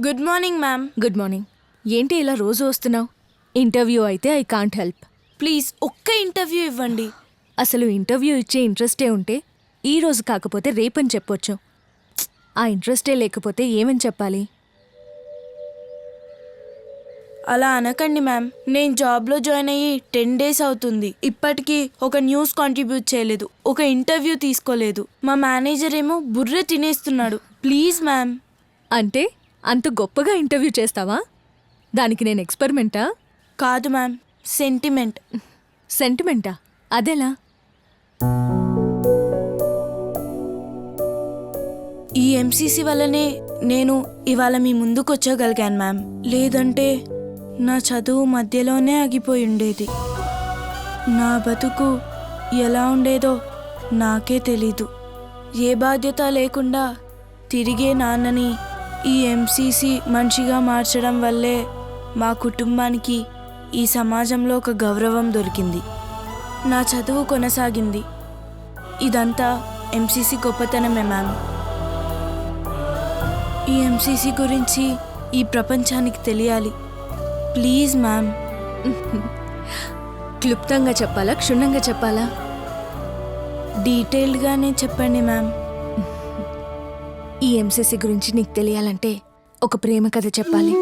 Good morning ma'am good morning ఏంటి ఇలా రోజు వస్తున్నావు? ఇంటర్వ్యూ అయితే ఐ కాంట్ హెల్ప్ ప్లీజ్ ఒక్క ఇంటర్వ్యూ ఇవ్వండి. అసలు ఇంటర్వ్యూ ఇచ్చే ఇంట్రెస్టే ఉంటే ఈ రోజు కాకపోతే రేపని చెప్పొచ్చు. ప్చ్! ఆ ఇంట్రెస్టే లేకపోతే ఏమని చెప్పాలి? అలా అనకండి మ్యామ్ నేను జాబ్లో జాయిన్ అయ్యి టెన్ డేస్ అవుతుంది. ఇప్పటికీ ఒక న్యూస్ కాంట్రిబ్యూట్ చేయలేదు. ఒక ఇంటర్వ్యూ తీసుకోలేదు. మా మేనేజర్ ఏమో బుర్ర తినేస్తున్నాడు. ప్లీజ్ మ్యామ్ అంటే? అంత గొప్పగా ఇంటర్వ్యూ చేస్తావా? దానికి నేను ఎక్స్పెరిమెంటా? కాదు మ్యామ్ సెంటిమెంట్. సెంటిమెంటా? అదెలా? ఈ ఎంసీసీ వల్లనే నేను ఇవాళ మీ ముందుకు వచ్చగలిగాను మ్యామ్. లేదంటే నా చదువు మధ్యలోనే ఆగిపోయి ఉండేది. నా బతుకు ఎలా ఉండేదో నాకే తెలీదు. ఏ బాధ్యత లేకుండా తిరిగే నాన్నని ఈ ఎంసీసీ మనిషిగా మార్చడం వల్లే మా కుటుంబానికి ఈ సమాజంలో ఒక గౌరవం దొరికింది. నా చదువు కొనసాగింది. ఇదంతా ఎంసీసీ గొప్పతనమే మ్యామ్ ఈ ఎంసీసీ గురించి ఈ ప్రపంచానికి తెలియాలి. ప్లీజ్ మ్యామ్ క్లుప్తంగా చెప్పాలా? క్షుణ్ణంగా చెప్పాలా? డీటెయిల్డ్గానే చెప్పండి మ్యామ్ ఈ ఎంసీసీ గురించి నీకు తెలియాలంటే ఒక ప్రేమ కథ చెప్పాలి.